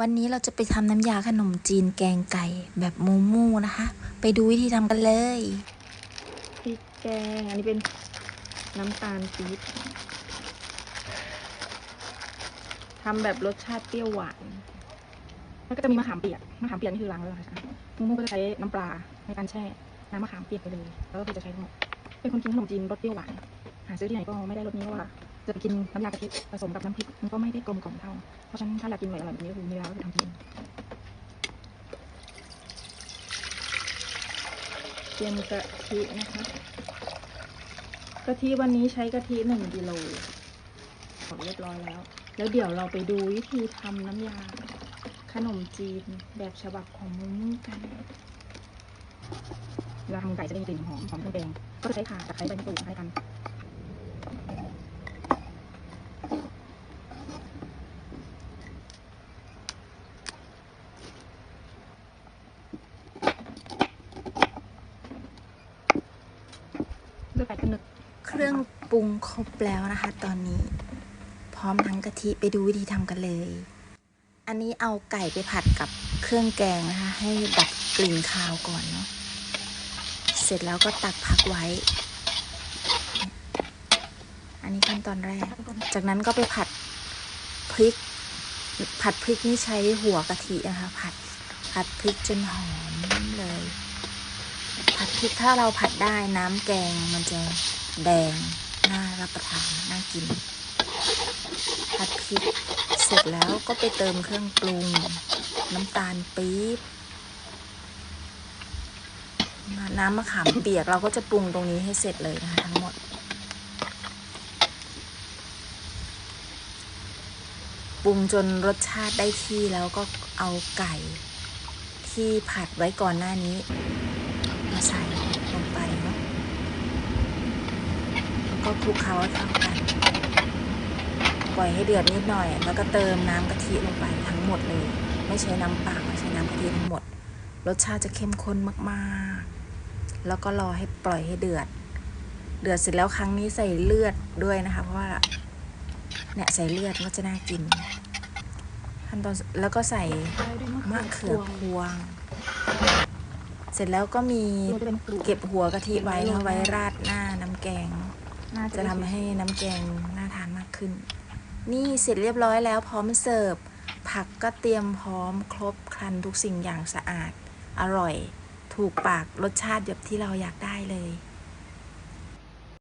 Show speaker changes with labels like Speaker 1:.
Speaker 1: วันนี้เราจะไปทำน้ำยาขนมจีนแกงไก่แบบมูมูนะคะ ไปดูวิธีทำกันเลย
Speaker 2: พริกแกง อันนี้เป็นน้ำตาลปี๊บทำแบบรสชาติเปรี้ยวหวานแล้วก็จะมีมะขามเปียกมะขามเปียกนี่คือล้างแล้วนะคะมูมูก็จะใช้น้ำปลาในการแช่น้ำมะขามเปียกไปเลย แล้วก็จะใช้ทั้งหมดเป็นคนกินขนมจีนรสเปรี้ยวหวานหาซื้อที่ไหนก็ไม่ได้รสนี้ว่า จะไปกินน้ำยากะทิผสมกับน้ำพริกมันก็ไม่ได้กลมกล่อมเท่า เพราะฉะนั้นถ้าอยากกินอร่อยแบบนี้ก็คือมีเวลาก็คือทำกินเตรียมกะทินะคะกะทิวันนี้ใช้กะทิหนึ่งกิโลขอเรียบร้อยแล้ว แล้วเดี๋ยวเราไปดูวิธีทำน้ำยา ขนมจีนแบบฉบับของมูมูกันเวลาทำไก่จะได้มีกลิ่นหอมหอมเครื่องแกงก็จะใช้ข่าตะไคร้ใบมะกรูดให้กัน เลือกไก่ขึ้นนึก
Speaker 1: เครื่องปรุงครบแล้วนะคะ ตอนนี้ พร้อมทั้งกะทิไปดูวิธีทำกันเลย อันนี้เอาไก่ไปผัดกับเครื่องแกงนะคะ ให้ดับกลิ่นคาวก่อนเนาะเสร็จแล้วก็ตักพักไว้ อันนี้ขั้นตอนแรก จากนั้นก็ไปผัดพริก ผัดพริกนี่ใช้หัวกะทินะคะ ผัดผัดพริกจนหอม ผัดพริกถ้าเราผัดได้น้ำแกงมันจะแดงน่ารับประทานน่ากิน ผัดพริกเสร็จแล้วก็ไปเติมเครื่องปรุง น้ำตาลปี๊บน้ำมะขามเปียกเราก็จะปรุงตรงนี้ให้เสร็จเลยนะคะทั้งหมด ปรุงจนรสชาติได้ที่แล้วก็เอาไก่ที่ผัดไว้ก่อนหน้านี้ มาใส่ลงไปเนาะแล้ว ก็คลุกเคล้าเข้ากัน ปล่อยให้เดือดนิดหน่อย แล้วก็เติมน้ำกะทิลงไปทั้งหมดเลย ไม่ใช้น้ำเปล่าใช้น้ำกะทิทั้งหมด รสชาติจะเข้มข้นมากๆ แล้วก็รอให้ปล่อยให้เดือด เดือดเสร็จแล้วครั้งนี้ใส่เลือดด้วยนะคะ เพราะว่าเนี่ยใส่เลือดก็จะน่ากินขั้นตอนแล้วก็ใส่มะเขือพวง เสร็จแล้วก็มีเก็บหัวกะทิไว้เอาไว้ราดหน้าน้ำแกง
Speaker 2: น่า
Speaker 1: จะทำให้น้ำแกงน่าทานมากขึ้น นี่เสร็จเรียบร้อยแล้วพร้อมเสิร์ฟ ผักก็เตรียมพร้อมครบครันทุกสิ่งอย่างสะอาด อร่อย ถูกปากรสชาติแบบที่เราอยากได้เลย